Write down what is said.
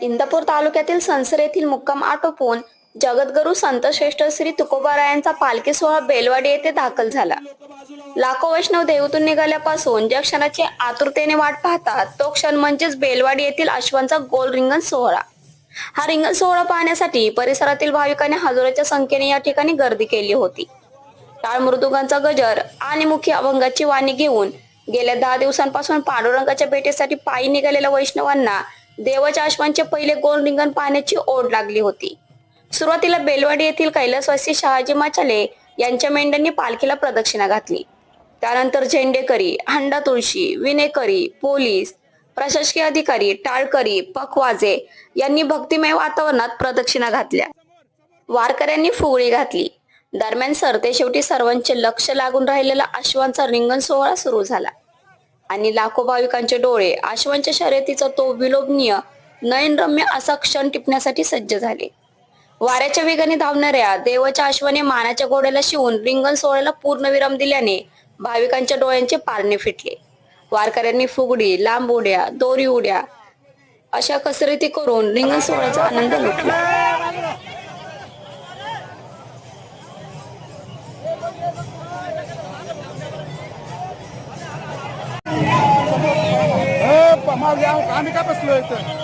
इंदापूर तालुक्यातील संसर येथील मुक्काम आटोपून जगद्गुरु संत श्रेष्ठ श्री तुकोबारायांचा पालखी सोहळा बेलवाडी येथे दाखल झाला. लाखो वैष्णव देवतून निघाल्यापासून ज्या क्षणाची आतुरतेने वाट पाहतात तो क्षण म्हणजेच बेलवाडी येथील अश्वांचा गोल रिंगण सोहळा. हा रिंगण सोहळा पाहण्यासाठी परिसरातील भाविकांनी हजारोच्या संख्येने या ठिकाणी गर्दी केली होती. टाळ मृदुगांचा गजर आणि मुखी अभंगाची वाणी घेऊन गेल्या दहा दिवसांपासून पांडुरंगाच्या भेटीसाठी पायी निघालेल्या वैष्णवांना देवाच्या अश्वांचे पहिले गोल रिंगण पाहण्याची ओढ लागली होती. सुरुवातीला बेलवाडी येथील कैलासवासी शहाजी माचाले यांच्या मेंढ्यांनी पालखीला प्रदक्षिणा घातली. त्यानंतर झेंडेकरी हंडा तुळशी विनेकरी पोलीस प्रशासकीय अधिकारी टाळकरी पखवाजे यांनी भक्तिमय वातावरणात प्रदक्षिणा घातल्या. वारकऱ्यांनी फुगडी घातली. दरम्यान सरते शेवटी सर्वांचे लक्ष लागून राहिलेला अश्वांचा रिंगण सोहळा सुरू झाला. आणि लाखो भाविकांचे डोळे आश्वांच्या शर्यतीचा तो विलोभनीय नयनरम्य असा क्षण टिपण्यासाठी सज्ज झाले. वाऱ्याच्या वेगाने धावणाऱ्या देवाच्या अश्वाने मानाच्या घोड्याला शिवून रिंगण सोहळ्याला पूर्णविराम दिल्याने भाविकांच्या डोळ्यांचे पारणे फिटले. वारकऱ्यांनी फुगडी लांब उड्या दोरी उड्या अशा कसरती करून रिंगण सोहळ्याचा आनंद लुटला. ए, या आम्ही काय बसलो इथं?